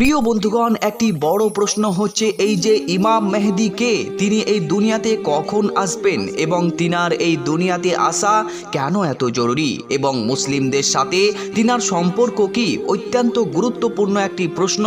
প্রিয় বন্ধুগণ, একটি বড় প্রশ্ন হচ্ছে এই যে ইমাম মেহেদি কে? তিনি এই দুনিয়াতে কখন আসবেন এবং তিনার এই দুনিয়াতে আসা কেন এত জরুরি? এবং মুসলিমদের সাথে তিনার সম্পর্ক কি? অত্যন্ত গুরুত্বপূর্ণ একটি প্রশ্ন।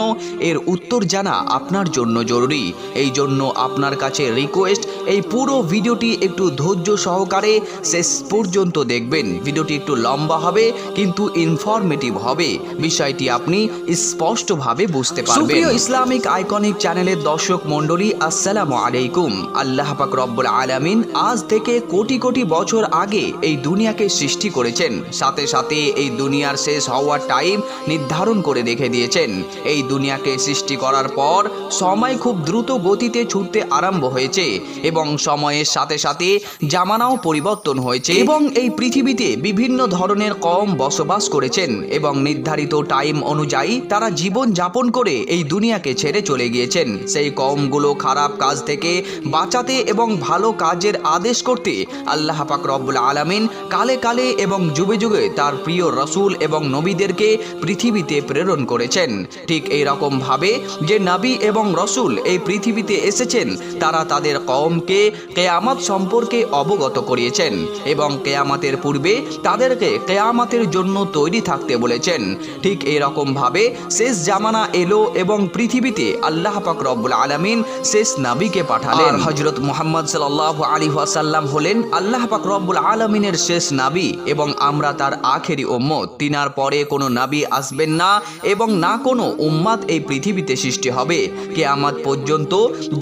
এর উত্তর জানা আপনার জন্য জরুরি। এই জন্য আপনার কাছে রিকোয়েস্ট এই পুরো ভিডিওটি একটু ধৈর্য সহকারে শেষ পর্যন্ত দেখবেন। ভিডিওটি একটু লম্বা হবে, কিন্তু ইনফরমেটিভ হবে। বিষয়টি আপনি স্পষ্টভাবে বুঝতে পারবেন সুপ্রিয় ইসলামিক আইকনিক চ্যানেলের দর্শক মণ্ডলী আসসালামু আলাইকুম। আল্লাহ পাক রব্বুল আলামিন আজ থেকে কোটি কোটি বছর আগে এই দুনিয়াকে সৃষ্টি করেছেন। সাথে সাথে এই দুনিয়ার শেষ হওয়ার টাইম নির্ধারণ করে রেখে দিয়েছেন। এই দুনিয়াকে সৃষ্টি করার পর সময় খুব দ্রুত গতিতে ছুটতে আরম্ভ হয়েছে এবং সময়ের সাথে সাথে জামানাও পরিবর্তন হয়েছে এবং এই পৃথিবীতে বিভিন্ন ধরনের কম বসবাস করেছেন এবং নির্ধারিত টাইম অনুযায়ী তারা জীবন যাপন করে এই দুনিয়াকে ছেড়ে চলে গিয়েছেন। সেই কমগুলো খারাপ কাজ থেকে বাঁচাতে এবং ভালো কাজের আদেশ করতে আল্লাহ পাক রব্বুল আলামিন কালে কালে এবং যুগে যুগে তার প্রিয় রসুল এবং নবীদেরকে পৃথিবীতে প্রেরণ করেছেন। ঠিক এই রকম ভাবে যে নবী এবং রসুল এই পৃথিবীতে এসেছেন, তারা তাদের কমকে কেয়ামত সম্পর্কে অবগত করিয়েছেন এবং কেয়ামতের পূর্বে তাদেরকে কেয়ামতের জন্য তৈরি থাকতে বলেছেন। ঠিক ভাবে শেষ জামানা এলো এবং পৃথিবীতে আল্লাহ পাক রব্বুল আলামিন শেষ নাবিকে পাঠালেন। হজরত মুহাম্মদ সাল্লাহ আলী ওয়াসাল্লাম হলেন আল্লাহ পাক রব্বুল আলমিনের শেষ নাবি এবং আমরা তার আখেরি উম্মত। তিনার পরে কোনো নাবি আসবেন না এবং না কোনো উম্মাদ এই পৃথিবীতে সৃষ্টি হবে। কেয়ামাত পর্যন্ত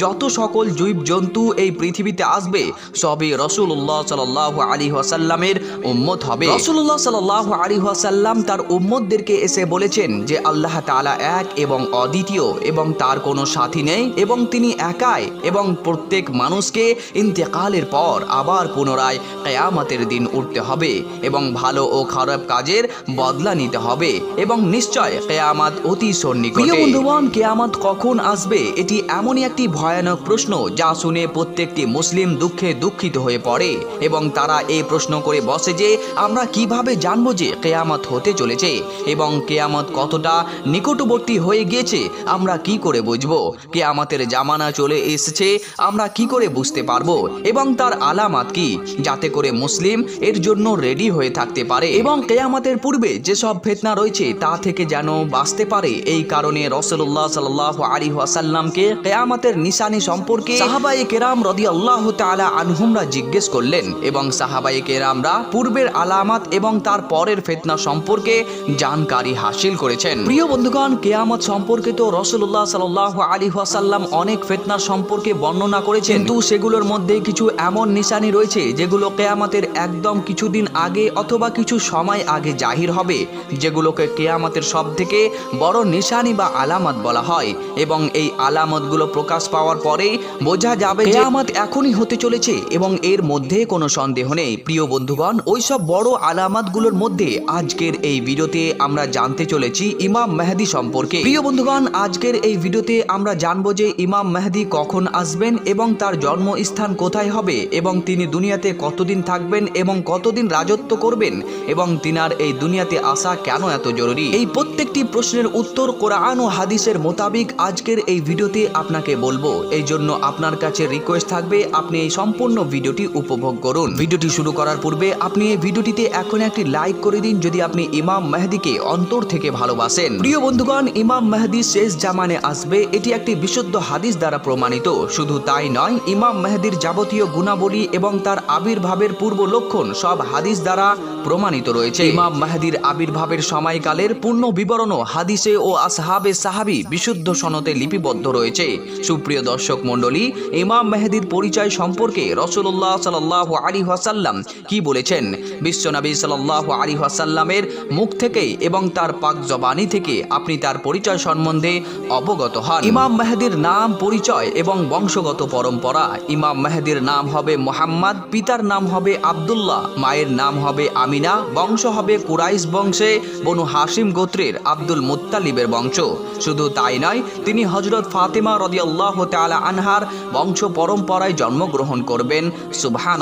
যত সকল জীব জন্তু এই পৃথিবীতে আসবে সবই রসুল্লাহ সাল্লাহ আলী ওয়াসাল্লামের উম্মত হবে। রসুল্লাহ সাল্লাহ আলী ওয়াসাল্লাম তার উম্মতদেরকে এসে বলেছেন যে আল্লাহ তাআলা এক এবং অদ্বিতীয়, এবং তার কোনো সাথী নেই, এবং তিনি একাই, এবং প্রত্যেক মানুষকে ইন্তেকালের পর আবার পুনরায় কেয়ামতের দিন উঠতে হবে, এবং ভালো ও খারাপ কাজের বদলা নিতে হবে, এবং নিশ্চয় কেয়ামাত অতি সন্নিকটে। প্রিয় বন্ধুগণ, কেয়ামত কখন আসবে, এটি এমনই একটি ভয়ানক প্রশ্ন যা শুনে প্রত্যেকটি মুসলিম দুঃখে দুঃখিত হয়ে পড়ে, এবং তারা এই প্রশ্ন করে বসে যে, আমরা কীভাবে জানব যে কেয়ামত হতে চলেছে, এবং কেয়ামত কতটা নিকটবর্তী হয়ে গিয়েছে, আমরা কি করে বুঝব? কেয়ামতের জামানা চলে এসেছে, আমরা কি করে বুঝতে পারব? এবং তার আলামাত কি? যাতে করে মুসলিম এর জন্য রেডি হয়ে থাকতে পারে। এবং কেয়ামতের পূর্বে যেসব ফেতনা রয়েছে, তা থেকে যেন বাঁচতে পারে। এই কারণে রসুল্লাহ সাল্লাহ আলী ওয়াসাল্লামকে কেয়ামতের নিশানি সম্পর্কে সাহাবাই কেরাম রদি আল্লাহ তালা আনহুমরা জিজ্ঞেস করলেন। এবং সাহাবাই কেরামরা পূর্বের আলামাত এবং তার পরের ফেতনা সম্পর্কে জানকারি হাসিল করেছেন। প্রিয় বন্ধুগণ, কেয়ামত সম্পর্কে তো রসুল্লাহ সাল্লাহ আলী ওয়াসাল্লাম অনেক ফেতনার সম্পর্কে বর্ণনা করেছেন। কিন্তু সেগুলোর মধ্যে কিছু এমন নিশানি রয়েছে, যেগুলো কেয়ামতের একদম কিছুদিন আগে অথবা কিছু সময় আগে জাহির হবে, যেগুলোকে কেয়ামতের সব থেকে বড় নিশানি বা আলামত বলা হয়। এবং এই আলামতগুলো প্রকাশ পাওয়ার পরেই বোঝা যাবে কেয়ামত এখনই হতে চলেছে এবং এর মধ্যে কোনো সন্দেহ নেই। প্রিয় বন্ধুগণ, ওইসব বড় আলামতগুলোর মধ্যে আজকের এই ভিডিওতে আমরা জানতে চলেছি ইমাম মেহেদি সম্পর্কে। প্রিয় বন্ধুগণ, আজকের এই ভিডিওতে আমরা জানব যে ইমাম মেহেদি কখন আসবেন এবং তার জন্মস্থান কোথায় হবে এবং তিনি দুনিয়াতে কতদিন থাকবেন এবং কতদিন রাজত্ব করবেন এবং তিনার এই দুনিয়াতে আসা কেন এত জরুরি? এই প্রত্যেকটি প্রশ্নের উত্তর কোরআন ও হাদিসের মোতাবিক আজকের এই ভিডিওতে আপনাকে বলব। এই জন্য আপনার কাছে রিকোয়েস্ট থাকবে আপনি এই সম্পূর্ণ ভিডিওটি উপভোগ করুন। ভিডিওটি শুরু করার পূর্বে আপনি এই ভিডিওটিতে এখন একটি লাইক করে দিন যদি আপনি ইমাম মেহেদিকে অন্তর থেকে ভালোবাসেন। প্রিয় বন্ধুগণ, ইমাম মেহেদি শেষ জামানে আসবে, এটি একটি বিশুদ্ধ হাদিস দ্বারা প্রমাণিত। শুধু তাই নয়, ইমাম মেহেদির যাবতীয় গুণাবলী এবং তার আবির্ভাবের পূর্ব লক্ষণ সব হাদিস দ্বারা প্রমাণিত রয়েছে। ইমাম মেহেদির আবির্ভাবের সময়কালের পূর্ণ বিবরণও হাদিসে ও আসহাবে সাহাবি বিশুদ্ধ সনতে লিপিবদ্ধ রয়েছে। সুপ্রিয় দর্শক মণ্ডলী, ইমাম মেহেদির পরিচয় সম্পর্কে রসুল্লাহ সাল্লাহ আলী ওয়াসাল্লাম কি বলেছেন? বিশ্বনবী সাল্লাহ আলী ওয়াসাল্লামের মুখ থেকে এবং তার পাক জবানি থেকে আপনি তার পরিচয় সম্বন্ধে অবগত হন। ইমাম মেহেদির নাম পরিচয় এবং বংশগত পরম্পরা। ইমাম মেহেদির নাম হবে মোহাম্মদ, পিতার নাম হবে আবদুল্লাহ, মায়ের নাম হবে আমিনা, বংশ হবে কুরাইশ বংশে, বনু হাসিম গোত্রের আব্দুল মুত্তালিবের বংশ। শুধু তাই নয়, তিনি হজরত ফাতেমা রদিয়াল্লাহ তালা আনহার বংশ পরম্পরায় জন্মগ্রহণ করবেন। সুবহান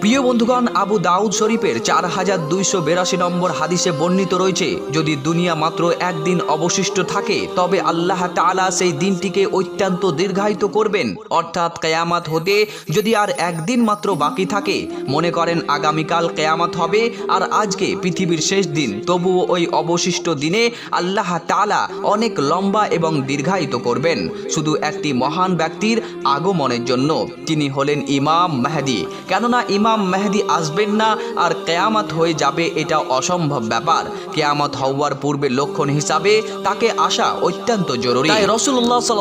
প্রিয় বন্ধুগণ, আবু দাউদ শরীফের চার হাজার দুইশো বিরাশি নম্বর হাদিসে বর্ণিত রয়েছে, যদি দুনিয়া মাত্র একদিন অবশিষ্ট থাকে থাকে, তবে আল্লাহ তাআলা সেই দিনটিকে অত্যন্ত দীর্ঘায়িত করবেন। অর্থাৎ কেয়ামাত হতে যদি আর একদিন মাত্র বাকি থাকে, মনে করেন আগামীকাল কেয়ামাত হবে আর আজকে পৃথিবীর শেষ দিন, তবুও ওই অবশিষ্ট দিনে আল্লাহ তাআলা অনেক লম্বা এবং দীর্ঘায়িত করবেন। শুধু একটি মহান ব্যক্তির আগমনের জন্য, তিনি হলেন ইমাম মেহেদি। কেননা ইমাম মেহেদি আসবেন না আর কেয়ামত হয়ে যাবে এটা অসম্ভব ব্যাপার। কেয়ামত হওয়ার পূর্বে লক্ষণ হিসাবে তাকে আসা অত্যন্ত জরুরি। তাই রসুল্লাহ সাল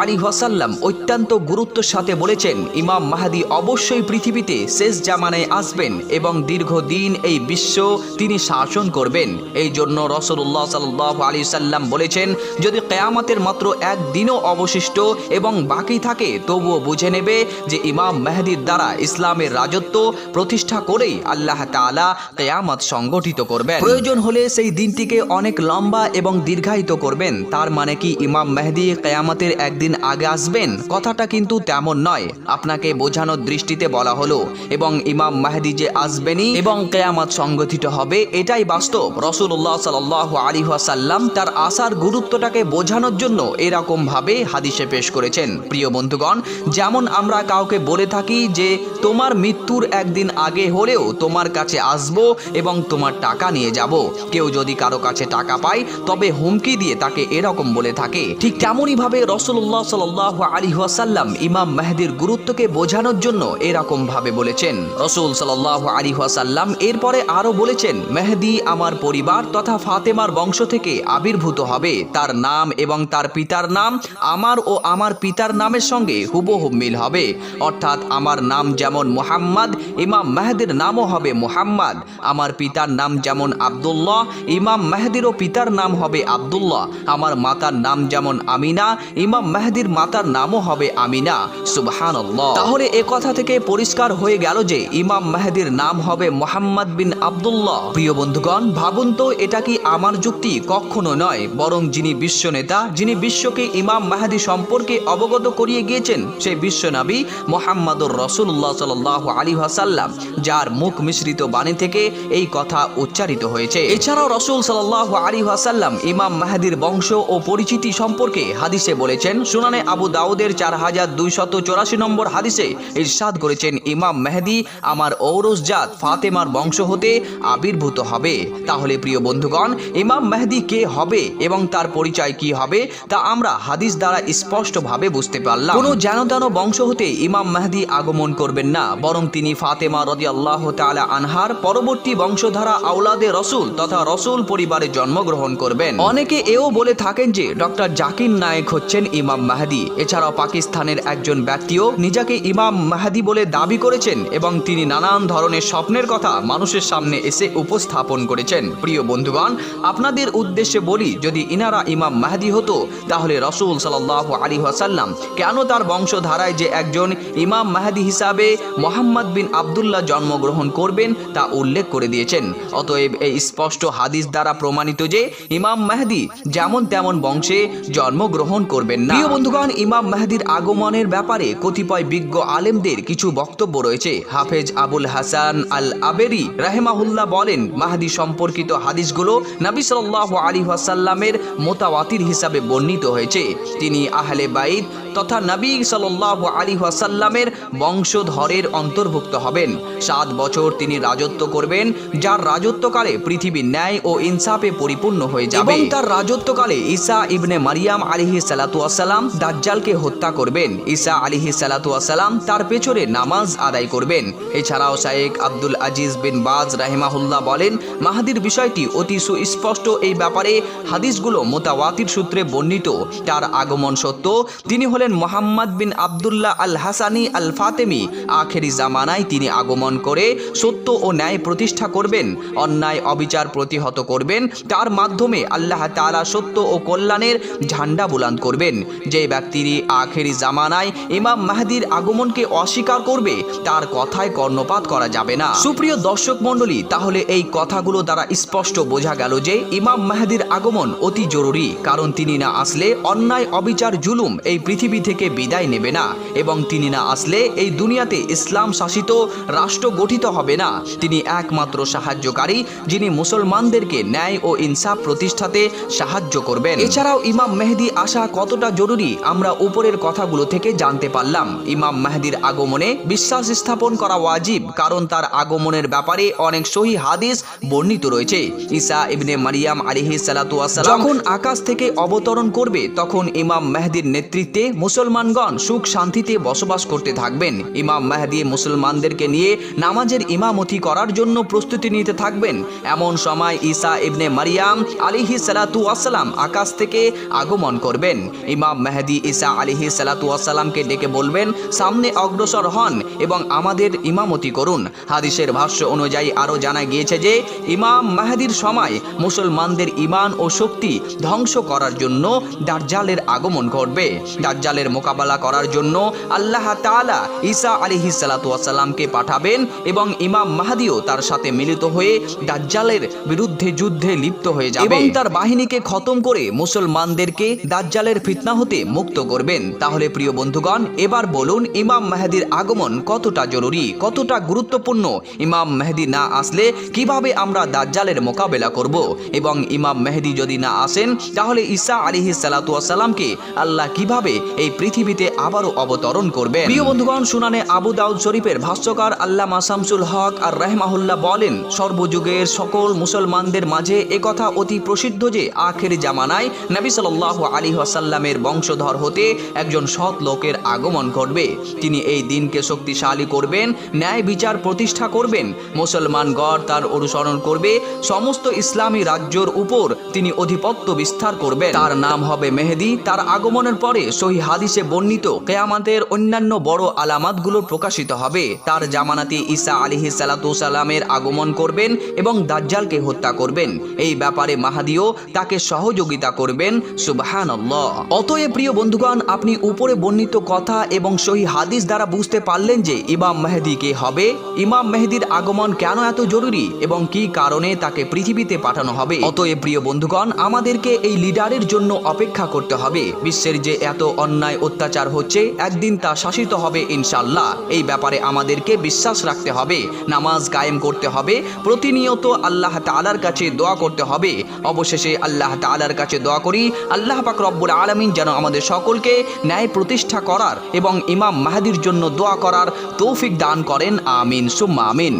আলী ওয়াসাল্লাম অত্যন্ত গুরুত্বের সাথে বলেছেন ইমাম মাহাদি অবশ্যই পৃথিবীতে শেষ জামানায় আসবেন এবং দীর্ঘদিন এই বিশ্ব তিনি শাসন করবেন। এই জন্য রসুল্লাহ সাল আলী সাল্লাম বলেছেন যদি কেয়ামতের মাত্র একদিনও অবশিষ্ট এবং বাকি থাকে তবুও বুঝে নেবে যে ইমাম মেহেদির দ্বারা ইসলামের রাজত্ব প্রতিষ্ঠা করেই আল্লাহ তাআলা কেয়ামত সংগঠিত করবেন। প্রয়োজন হলে সেই দিনটিকে অনেক লম্বা এবং দীর্ঘায়িত করবেন। তার মানে কি ইমাম মেহেদি কেয়ামতের একদিন আগে আসবেন? কথাটা কিন্তু তেমন নয়। আপনাকে বোঝানোর দৃষ্টিতে বলা হলো, এবং ইমাম মেহেদি যে আসবেনই এবং কেয়ামত সংগঠিত হবে, এটাই বাস্তব। রসুল্লাহ সাল আলী সাল্লাম তার আসার গুরুত্বটাকে বোঝানোর জন্য এরকম ভাবে হাদিসে পেশ করেছেন। প্রিয় বন্ধুগণ, যেমন আমরা কাউকে বলে থাকি যে তোমার মৃত্যুর একদিন আগে হলেও তোমার কাছে আসব এবং তোমার টাকা নিয়ে যাব। কেউ যদি কারও কাছে টাকা পায়, তবে হুমকি দিয়ে তাকে এরকম বলে থাকে। ঠিক তেমনই ভাবে রসুল্লাহ সাল আলী ওয়াসাল্লাম ইমাম মেহেদির গুরুত্বকে বোঝানোর জন্য এরকম ভাবে বলেছেন। রসুল সাল আলী ওয়াসাল্লাম এরপরে আরও বলেছেন, মেহেদি আমার পরিবার তথা ফাতেমার বংশ থেকে আবির্ভূত হবে। তার নাম এবং তার পিতার নাম আমার ও আমার পিতার নামের সঙ্গে হুবহু মিল হবে। অর্থাৎ আমার নাম যেমন মোহাম্মদ, ইমাম মেহেদির নামও হবে মোহাম্মদ। আমার পিতার নাম যেমন আব্দুল্লাহ, ইমাম মেহেদিরও পিতার নাম হবে আব্দুল্লাহ। আমার মাতার নাম যেমন আমিনা, ইমাম মেহেদির মাতার নামও হবে আমিনা। সুবহানাল্লাহ। তাহলে এ কথা থেকে পরিষ্কার হয়ে গেল যে ইমাম মেহেদির নাম হবে মোহাম্মদ বিন আব্দুল্লাহ। প্রিয় বন্ধুগণ, ভাবুন তো, এটা কি আমার যুক্তি? কখনো নয়। বরং যিনি বিশ্ব নেতা যিনি বিশ্বকে ইমাম মাহাদি সম্পর্কে অবগত করিয়ে গিয়েছেন সেই বিশ্বনবী মোহাম্মদুর রসুল্লাহ সাল আলী হাসাল্লাম যার মুখ মিশ্রিত বাণী থেকে এই কথা উচ্চারিত হয়েছে। এছাড়াও রসুল সাল্লাহ আলী হাসাল্লাম ইমাম মাহাদির বংশ ও পরিচিতি সম্পর্কে হাদিসে বলেছেন, সুনানে আবু দাউদের চার হাজার দুইশত চৌরাশি নম্বর হাদিসে ইরশাদ করেছেন, ইমাম মেহেদি আমার ঔরস জাত ফাতেমার বংশ হতে আবির্ভূত হবে। তাহলে প্রিয় বন্ধুগণ, ইমাম মেহেদি কে হবে এবং তার পরিচয় কি হবে, তা আমরা হাদিস দ্বারা স্পষ্টভাবে বুঝতে পারলাম। কোনো যেন বংশ হতে ইমাম মেহেদি আগমন করবেন না, বরং তিনি ফাতেমা রদি আল্লাহ তালা আনহার পরবর্তী বংশধারা আউলাদে রসুল তথা রসুল পরিবারে জন্মগ্রহণ করবেন। অনেকে এও বলে থাকেন যে, ডক্টর জাকির নায়েক হচ্ছেন ইমাম মাহাদি। এছাড়াও পাকিস্তানের একজন ব্যক্তিও নিজেকে ইমাম মাহাদি বলে দাবি করেছেন এবং তিনি নানান ধরনের স্বপ্নের কথা মানুষের সামনে এসে উপস্থাপন করেছেন। প্রিয় বন্ধুগণ, আপনাদের উদ্দেশ্যে বলি, যদি ইনারা ইমাম মাহাদি হতো, তাহলে রসুল সাল্লাহ আলী ওয়াসাল্লাম কেন তার বংশধারায় যে একজন ইমাম মাহাদি হিসাবে মোহাম্মদ বিন আবদুল্লাহ জন্মগ্রহণ করবেন তা উল্লেখ করে দিয়েছেন। অতএব এই স্পষ্ট হাদিস দ্বারা প্রমাণিত যে ইমাম মাহাদি যেমন তেমন বংশে জন্মগ্রহণ করবেন না। প্রিয় বন্ধুগণ, ইমাম মাহাদির আগমনের ব্যাপারে কতিপয় বিজ্ঞ আলেমদের কিছু বক্তব্য রয়েছে। হাফেজ আবুল হাসান আল আবেরি রাহেমাহুল্লাহ বলেন, মাহাদি সম্পর্কিত হাদিসগুলো নবী সাল্লাহ আলী ওয়াসাল্লামের মোতাওয়াতির হিসাবে বর্ণিত হয়েছে। তিনি আহলে বাইদ তথা নবী সাল্লাহ আলী ওয়াসাল্লামের বংশধরের অন্তর্ভুক্ত হবেন। সাত বছর তিনি রাজত্ব করবেন, যার রাজত্বকালে পৃথিবী ন্যায় ও ইনসাফে পরিপূর্ণ হয়ে যাবে। তার রাজত্বকালে ঈসা ইবনে মারিয়াম আলিহি সালাতুয়াসাল্লাম দাজ্জালকে হত্যা করবেন। ঈসা আলিহি সালাতুয়াসাল্লাম তার পেছনে নামাজ আদায় করবেন। এছাড়াও শায়েক আব্দুল আজিজ বিন বাজ রাহিমাহুল্লাহ বলেন, মাহাদির বিষয়টি অতি সুস্পষ্ট এই ব্যাপারে হাদিসগুলো মোতাওয়াতির সূত্রে বর্ণিত। তার আগমন সত্য তিনি হলেন মোহাম্মদ বিন আবদুল্লাহ আল হাসানি আল ফাতেমি আখেরি জামানায় তিনি আগমন করে সত্য ও ন্যায় প্রতিষ্ঠা করবেন, অন্যায় অবিচার প্রতিহত করবেন, তার মাধ্যমে আল্লাহ তাআলা সত্য ও কল্যাণের ঝান্ডা বুলান করবেন। যে ব্যক্তিরই আখেরি জামানায় ইমাম মাহাদির আগমনকে অস্বীকার করবে, তার কথায় কর্ণপাত করা যাবে না। সুপ্রিয় দর্শক মণ্ডলী, তাহলে এই কথাগুলো দ্বারা স্পষ্ট বোঝা গেল যে ইমাম মাহাদির আগমন অতি জরুরি, কারণ তিনি না আসলে অন্যায়, অবিচার, জুলুম এই পৃথিবী পৃথিবী থেকে বিদায় নেবে না এবং তিনি না আসলে এই দুনিয়াতে ইসলাম শাসিত রাষ্ট্র গঠিত হবে না। তিনি একমাত্র সাহায্যকারী যিনি মুসলমানদেরকে ন্যায় ও ইনসাফ প্রতিষ্ঠাতে সাহায্য করবেন। এছাড়াও ইমাম মেহেদি আসা কতটা জরুরি আমরা উপরের কথাগুলো থেকে জানতে পারলাম। ইমাম মেহেদির আগমনে বিশ্বাস স্থাপন করা ওয়াজিব কারণ তার আগমনের ব্যাপারে অনেক সহি হাদিস বর্ণিত রয়েছে। ঈসা ইবনে মারিয়াম আলিহি সালাতু যখন আকাশ থেকে অবতরণ করবে তখন ইমাম মেহেদির নেতৃত্বে মুসলমানগণ সুখ শান্তিতে বসবাস করতে থাকবেন। ইমাম মেহেদি মুসলমানদেরকে নিয়ে নামাজের ইমামতি করার জন্য প্রস্তুতি নিতে থাকবেন। এমন সময় ঈসা ইবনে মারিয়াম আলিহি সালাতু আসসালাম আকাশ থেকে আগমন করবেন। ইমাম মেহেদি ঈসা আলিহি সালাতু আসসালামকে ডেকে বলবেন, সামনে অগ্রসর হন এবং আমাদের ইমামতি করুন। হাদিসের ভাষ্য অনুযায়ী আরও জানা গিয়েছে যে, ইমাম মাহাদির সময় মুসলমানদের ইমান ও শক্তি ধ্বংস করার জন্য দাজ্জালের আগমন ঘটবে। দাজ্জালের মোকাবেলা করার জন্য আল্লাহ তাআলা ঈসা আলিহি সালাতামকে পাঠাবেন এবং ইমাম মাহাদিও তার সাথে মিলিত হয়ে দাজ্জালের বিরুদ্ধে যুদ্ধে লিপ্ত হয়ে যাবে। এবং তার বাহিনীকে খতম করে মুসলমানদেরকে দাজ্জালের ফিতনা হতে মুক্ত করবেন। তাহলে প্রিয় বন্ধুগণ এবার বলুন ইমাম মেহেদির আগমন কতটা জরুরি কতটা গুরুত্বপূর্ণ? ইমাম মেহেদি না আসলে কীভাবে আমরা দাজ্জালের মোকাবেলা করব? এবং ইমাম মেহেদি যদি না আসেন তাহলে ঈসা আলিহি সালাতামকে আল্লাহ কীভাবে এই পৃথিবীতে আবারও অবতরণ করবেন। প্রিয় বন্ধুগণ, শুনানে আবু দাউদ শরীফের ভাষ্যকার আল্লাহ মাসামসুল হক আর রহমাহুল্লাহ বলেন, সর্বযুগের সকল মুসলমানদের মাঝে একথা অতি প্রসিদ্ধ যে, আখের জামানায় নবী সাল্লাহ আলী আসাল্লামের বংশধর হতে একজন সৎ লোকের আগমন ঘটবে। তিনি এই দিনকে শক্তিশালী করবেন, ন্যায় বিচার প্রতিষ্ঠা করবেন, মুসলমান গড় তার অনুসরণ করবে, সমস্ত ইসলামী রাজ্যর উপর তিনি অধিপত্য বিস্তার করবেন। তার নাম হবে মেহেদি, তার আগমনের পরে সহি হাদিসে বর্ণিত, কেয়ামাতের অন্যান্য বড় আলামাতগুলো প্রকাশিত হবে। তার জামানাতে ঈসা আলিহি সালামের আগমন করবেন এবং দাজ্জালকে হত্যা করবেন। এই ব্যাপারে মাহাদিও তাকে সহযোগিতা করবেন। সুবাহান অতএব প্রিয় বন্ধুগণ, আপনি উপরে বর্ণিত কথা এবং সহি হাদিস দ্বারা বুঝতে পারলেন যে ইমাম মেহেদি কে হবে, ইমাম মেহেদির আগমন কেন এত জরুরি এবং কি কারণে তাকে পৃথিবীতে পাঠানো হবে। অতএব প্রিয় বন্ধুগণ, আমাদেরকে এই লিডারের জন্য অপেক্ষা করতে হবে। বিশ্বের যে এত অন্যায় অত্যাচার হচ্ছে, একদিন তা শাসিত হবে ইনশাল্লাহ এই ব্যাপারে আমাদেরকে বিশ্বাস রাখতে হবে, নামাজ কায়েম করতে হবে, প্রতিনিয়ত আল্লাহ তালার কাছে দোয়া করতে হবে। অবশেষে আল্লাহ তালার কাছে দোয়া করি, আল্লাহ পাক রব্বুল আলমিন যেন আমাদের সকলকে ন্যায় প্রতিষ্ঠা করার এবং ইমাম মাহাদির জন্য দোয়া করার তৌফিক দান করেন, আমিন, সুম্মা, আমিন।